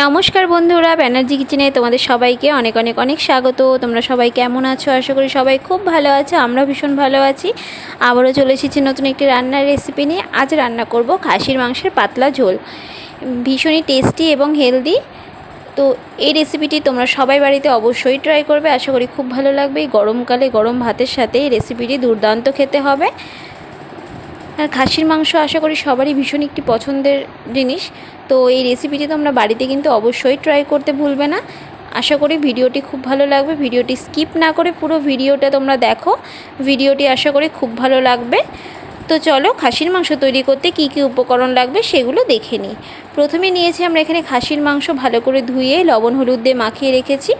নমস্কার বন্ধুরা ব্যানার্জি কিচেনে তোমাদের সবাইকে অনেক অনেক অনেক স্বাগত। তোমরা সবাই কেমন আছো? আশা করি সবাই খুব ভালো আছো আমরা ভীষণ ভালো আছি। আবারও চলে এসেছি নতুন একটি রান্নার রেসিপি নিয়ে। আজ রান্না করব খাসির মাংসের পাতলা ঝোল। ভীষণই টেস্টি এবং হেলদি তো এই রেসিপিটি তোমরা সবাই বাড়িতে অবশ্যই ট্রাই করবে। আশা করি খুব ভালো লাগবে। এই গরমকালে গরম ভাতের সাথে এই রেসিপিটি দুর্দান্ত খেতে হবে। খাসির মাংস আশা করি সবারই ভীষণ একটি পছন্দের জিনিস। তো এই রেসিপিটি তোমরা বাড়িতে কিন্তু অবশ্যই ট্রাই করতে ভুলবে না। আশা করি ভিডিওটি খুব ভালো লাগবে। ভিডিওটি স্কিপ না করে পুরো ভিডিওটা তোমরা দেখো। ভিডিওটি আশা করি খুব ভালো লাগবে। তো চলো খাসির মাংস তৈরি করতে কি কি উপকরণ লাগবে সেগুলো দেখে নিই। প্রথমে নিয়েছি আমরা এখানে খাসির মাংস ভালো করে ধুয়ে, লবণ, হলুদ দিয়ে মাখিয়ে রেখেছি।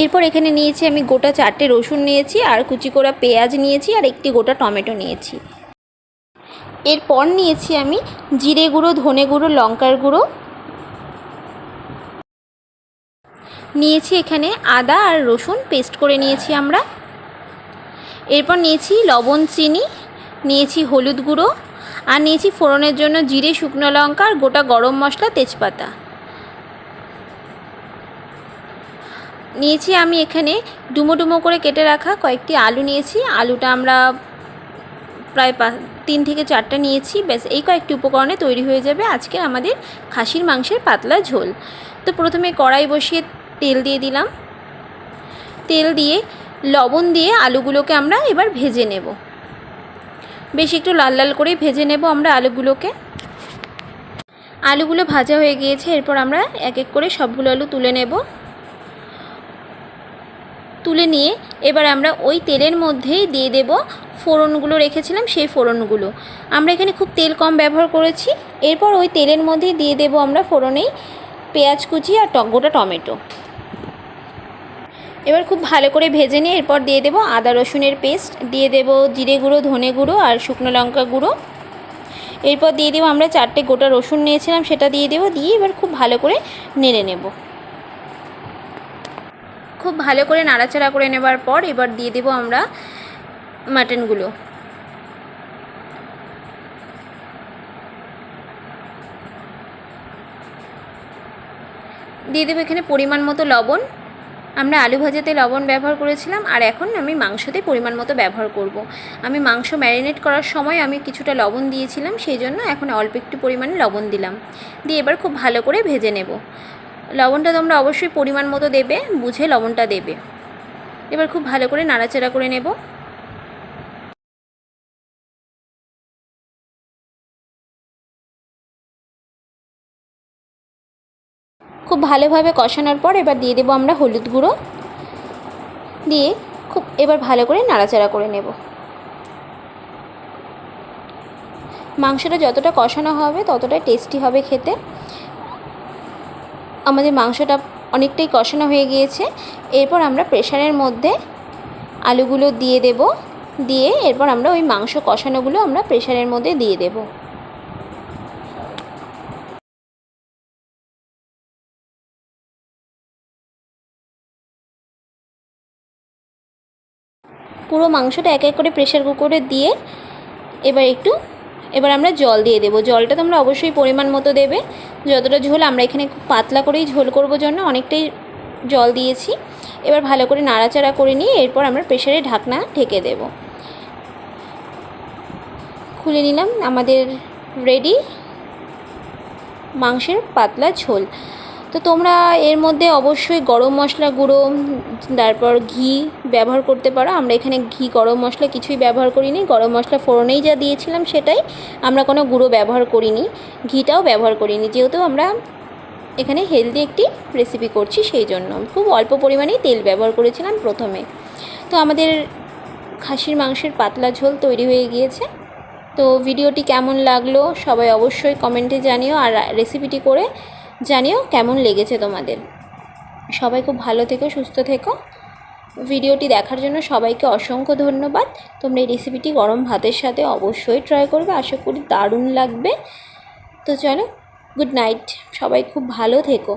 এরপর এখানে নিয়েছি আমি গোটা চারটে রসুন নিয়েছি, আর কুচি করা পেঁয়াজ নিয়েছি, আর একটি গোটা টমেটো নিয়েছি। এরপর নিয়েছি আমি জিরে গুঁড়ো, ধনে গুঁড়ো, লঙ্কার গুঁড়ো। নিয়েছি এখানে আদা আর রসুন, পেস্ট করে নিয়েছি আমরা। এরপর নিয়েছি লবণ, চিনি, নিয়েছি হলুদ গুঁড়ো, আর নিয়েছি ফোড়নের জন্য জিরে, শুকনো লঙ্কা আর গোটা গরম মশলা, তেজপাতা। নিয়েছি আমি এখানে ডুমো ডুমো করে কেটে রাখা কয়েকটি আলু নিয়েছি। আলুটা আমরা প্রায় তিন থেকে চারটা নিয়েছি, ব্যাস এই কয়েকটি উপকরণে তৈরি হয়ে যাবে আজকে আমাদের খাসির মাংসের পাতলা ঝোল। তো প্রথমে কড়াই বসিয়ে তেল দিয়ে দিলাম। তেল দিয়ে, লবণ দিয়ে আলুগুলোকে আমরা এবার ভেজে নেব। বেশ একটু লাল লাল করেই ভেজে নেব আমরা আলুগুলোকে। আলুগুলো ভাজা হয়ে গিয়েছে, এরপর আমরা এক এক করে সবগুলো আলু তুলে নেব। তুলে নিয়ে এবার আমরা ওই তেলের মধ্যেই দিয়ে দেব ফোড়নগুলো রেখেছিলাম, সেই ফোড়নগুলো। আমরা এখানে খুব তেল কম ব্যবহার করেছি। এরপর ওই তেলের মধ্যেই দিয়ে দেব আমরা ফোড়নেই পেঁয়াজ কুচি আর গোটা টমেটো। এবার খুব ভালো করে ভেজে নিয়ে এরপর দিয়ে দেব আদা রসুনের পেস্ট, দিয়ে দেব জিরে গুঁড়ো, ধনে গুঁড়ো আর শুকনো লঙ্কা গুঁড়ো। এরপর দিয়ে দেবো আমরা চারটে গোটা রসুন নিয়েছিলাম, সেটা দিয়ে দেবো, দিয়ে এবার খুব ভালো করে নেড়ে নেব। খুব ভালো করে নাড়াচাড়া করে নেবার পর এবার দিয়ে দেবো আমরা মাটনগুলো। দিয়ে দেবো এখানে পরিমাণ মতো লবণ। আমরা আলু ভাজাতে লবণ ব্যবহার করেছিলাম আর এখন আমি মাংসতে পরিমাণ মতো ব্যবহার করব। আমি মাংস ম্যারিনেট করার সময় আমি কিছুটা লবণ দিয়েছিলাম, সেই জন্য এখন অল্প একটু পরিমাণে লবণ দিলাম। দিয়ে এবার খুব ভালো করে ভেজে নেব। লবণটা তোমরা অবশ্যই পরিমাণ মতো দেবে, বুঝে লবণটা দেবে। এবার খুব ভালো করে নাড়াচাড়া করে নেব। খুব ভালোভাবে কষানোর পর এবার দিয়ে দেবো আমরা হলুদ গুঁড়ো। দিয়ে খুব এবার ভালো করে নাড়াচাড়া করে নেব। মাংসটা যতটা কষানো হবে, ততটাই টেস্টি হবে খেতে। আমাদের মাংসটা অনেকটাই কষানো হয়ে গিয়েছে। এরপর আমরা প্রেশারের মধ্যে আলুগুলো দিয়ে দেব। দিয়ে এরপর আমরা ওই মাংস কষানোগুলো আমরা প্রেশারের মধ্যে দিয়ে দেব। পুরো মাংসটা এক এক করে প্রেশার কুকারে দিয়ে এবার একটু, এবার আমরা জল দিয়ে দেবো। জলটা তোমরা অবশ্যই পরিমাণ মতো দেবে। যতটা ঝোল আমরা এখানে খুব পাতলা করেই ঝোল করব জন্য অনেকটাই জল দিয়েছি। এবার ভালো করে নাড়াচাড়া করে নিয়ে এরপর আমরা প্রেশারে ঢাকনা ঢেকে দেব। খুলে নিলাম আমাদের রেডি মাংসের পাতলা ঝোল। তো তোমরা এর মধ্যে অবশ্যই গরম মশলা গুঁড়ো, তারপর ঘি ব্যবহার করতে পারো। আমরা এখানে ঘি, গরম মশলা কিছুই ব্যবহার করিনি। গরম মশলা ফোড়নেই যা দিয়েছিলাম সেটাই আমরা কোনো গুঁড়ো ব্যবহার করিনি। ঘিটাও ব্যবহার করিনি। যেহেতু আমরা এখানে হেলদি একটি রেসিপি করছি সেই জন্য। খুব অল্প পরিমাণেই তেল ব্যবহার করেছিলাম প্রথমে। তো আমাদের খাসির মাংসের পাতলা ঝোল তৈরি হয়ে গিয়েছে। তো ভিডিওটি কেমন লাগল সবাই অবশ্যই কমেন্টে জানিও আর রেসিপিটি করে জানিও কেমন লেগেছে তোমাদের। সবাই খুব ভালো থেকো, সুস্থ থেকো। ভিডিওটি দেখার জন্য সবাইকে অসংখ্য ধন্যবাদ। তোমরা এই রেসিপিটি গরম ভাতের সাথে অবশ্যই ট্রাই করবে। আশা করি দারুণ লাগবে। তো চলো গুড নাইট সবাই খুব ভালো থেকো।